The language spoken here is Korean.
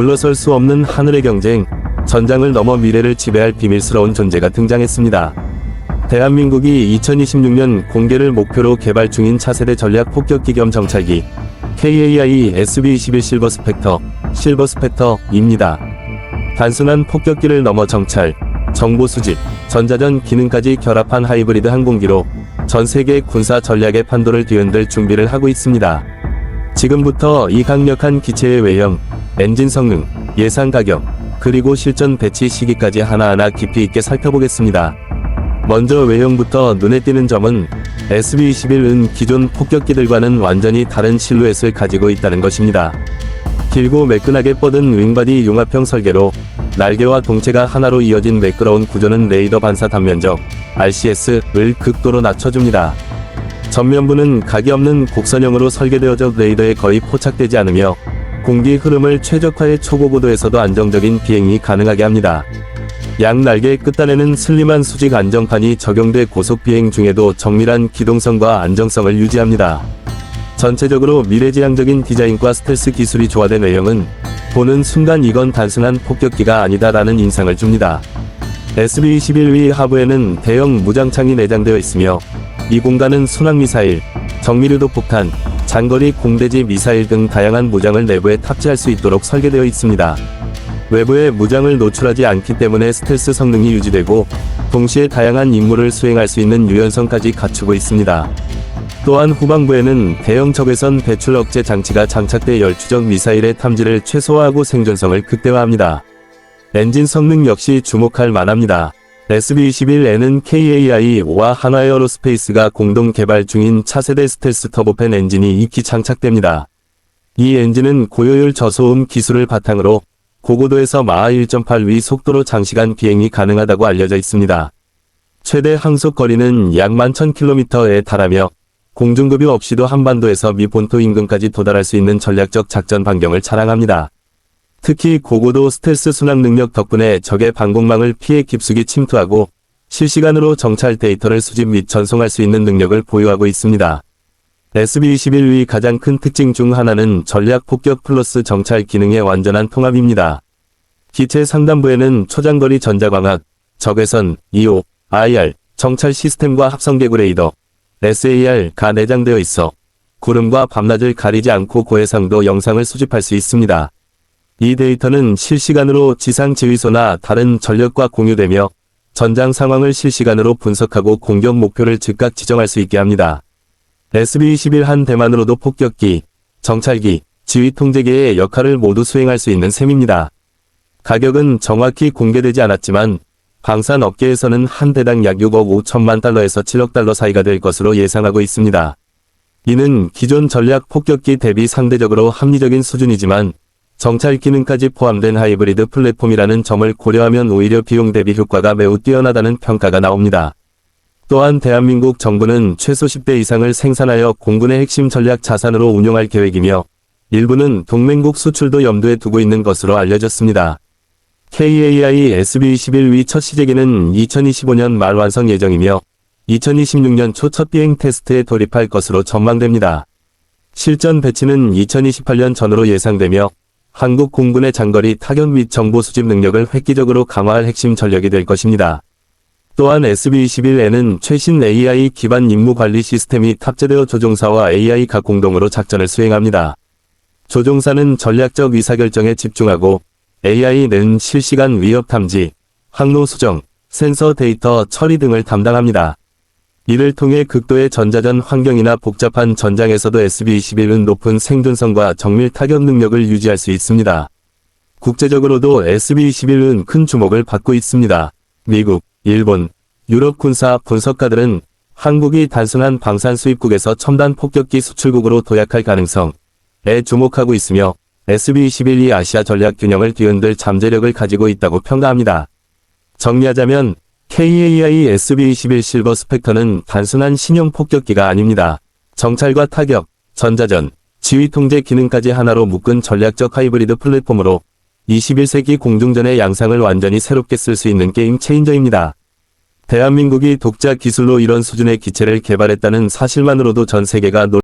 물러설 수 없는 하늘의 경쟁, 전장을 넘어 미래를 지배할 비밀스러운 존재가 등장했습니다. 대한민국이 2026년 공개를 목표로 개발 중인 차세대 전략 폭격기 겸 정찰기 KAI SB-21 실버 스펙터, 실버 스펙터입니다. 단순한 폭격기를 넘어 정찰, 정보 수집, 전자전 기능까지 결합한 하이브리드 항공기로 전 세계 군사 전략의 판도를 뒤흔들 준비를 하고 있습니다. 지금부터 이 강력한 기체의 외형, 엔진 성능, 예상 가격, 그리고 실전 배치 시기까지 하나하나 깊이 있게 살펴보겠습니다. 먼저 외형부터 눈에 띄는 점은 SB-21은 기존 폭격기들과는 완전히 다른 실루엣을 가지고 있다는 것입니다. 길고 매끈하게 뻗은 윙바디 융합형 설계로 날개와 동체가 하나로 이어진 매끄러운 구조는 레이더 반사 단면적 RCS를 극도로 낮춰줍니다. 전면부는 각이 없는 곡선형으로 설계되어져 레이더에 거의 포착되지 않으며 공기 흐름을 최적화해 초고고도에서도 안정적인 비행이 가능하게 합니다. 양 날개 끝단에는 슬림한 수직 안정판이 적용돼 고속 비행 중에도 정밀한 기동성과 안정성을 유지합니다. 전체적으로 미래지향적인 디자인과 스텔스 기술이 조화된 외형은 보는 순간 이건 단순한 폭격기가 아니다라는 인상을 줍니다. SB-21위 하부에는 대형 무장창이 내장되어 있으며 이 공간은 순항미사일, 정밀유도 폭탄, 장거리 공대지 미사일 등 다양한 무장을 내부에 탑재할 수 있도록 설계되어 있습니다. 외부에 무장을 노출하지 않기 때문에 스텔스 성능이 유지되고 동시에 다양한 임무를 수행할 수 있는 유연성까지 갖추고 있습니다. 또한 후방부에는 대형 적외선 배출 억제 장치가 장착돼 열추적 미사일의 탐지를 최소화하고 생존성을 극대화합니다. 엔진 성능 역시 주목할 만합니다. SB-21N은 KAI-5와 한화에어로스페이스가 공동 개발 중인 차세대 스텔스 터보팬 엔진이 2기 장착됩니다. 이 엔진은 고효율 저소음 기술을 바탕으로 고고도에서 마하 1.8위 속도로 장시간 비행이 가능하다고 알려져 있습니다. 최대 항속 거리는 약 11,000km에 달하며 공중급유 없이도 한반도에서 미 본토 인근까지 도달할 수 있는 전략적 작전 반경을 자랑합니다. 특히 고고도 스텔스 순항 능력 덕분에 적의 방공망을 피해 깊숙이 침투하고 실시간으로 정찰 데이터를 수집 및 전송할 수 있는 능력을 보유하고 있습니다. SB-21의 가장 큰 특징 중 하나는 전략 폭격 플러스 정찰 기능의 완전한 통합입니다. 기체 상단부에는 초장거리 전자광학, 적외선, EO, IR, 정찰 시스템과 합성개구 레이더, SAR가 내장되어 있어 구름과 밤낮을 가리지 않고 고해상도 영상을 수집할 수 있습니다. 이 데이터는 실시간으로 지상 지휘소나 다른 전력과 공유되며 전장 상황을 실시간으로 분석하고 공격 목표를 즉각 지정할 수 있게 합니다. SB-21 한 대만으로도 폭격기, 정찰기, 지휘 통제계의 역할을 모두 수행할 수 있는 셈입니다. 가격은 정확히 공개되지 않았지만 방산 업계에서는 한 대당 약 6억 5천만 달러에서 7억 달러 사이가 될 것으로 예상하고 있습니다. 이는 기존 전략 폭격기 대비 상대적으로 합리적인 수준이지만 정찰 기능까지 포함된 하이브리드 플랫폼이라는 점을 고려하면 오히려 비용 대비 효과가 매우 뛰어나다는 평가가 나옵니다. 또한 대한민국 정부는 최소 10대 이상을 생산하여 공군의 핵심 전략 자산으로 운용할 계획이며 일부는 동맹국 수출도 염두에 두고 있는 것으로 알려졌습니다. KAI SB-21위 첫 시제기는 2025년 말 완성 예정이며 2026년 초 첫 비행 테스트에 돌입할 것으로 전망됩니다. 실전 배치는 2028년 전으로 예상되며 한국 공군의 장거리 타격 및 정보 수집 능력을 획기적으로 강화할 핵심 전력이 될 것입니다. 또한 SB-21N은 최신 AI 기반 임무 관리 시스템이 탑재되어 조종사와 AI가 공동으로 작전을 수행합니다. 조종사는 전략적 의사결정에 집중하고 AI는 실시간 위협 탐지, 항로 수정, 센서 데이터 처리 등을 담당합니다. 이를 통해 극도의 전자전 환경이나 복잡한 전장에서도 SB-21은 높은 생존성과 정밀 타격 능력을 유지할 수 있습니다. 국제적으로도 SB-21은 큰 주목을 받고 있습니다. 미국, 일본, 유럽 군사 분석가들은 한국이 단순한 방산 수입국에서 첨단 폭격기 수출국으로 도약할 가능성에 주목하고 있으며 SB-21이 아시아 전략 균형을 뒤흔들 잠재력을 가지고 있다고 평가합니다. 정리하자면 KAI SB-21 실버 스펙터는 단순한 신형 폭격기가 아닙니다. 정찰과 타격, 전자전, 지휘 통제 기능까지 하나로 묶은 전략적 하이브리드 플랫폼으로 21세기 공중전의 양상을 완전히 새롭게 쓸 수 있는 게임 체인저입니다. 대한민국이 독자 기술로 이런 수준의 기체를 개발했다는 사실만으로도 전 세계가 놀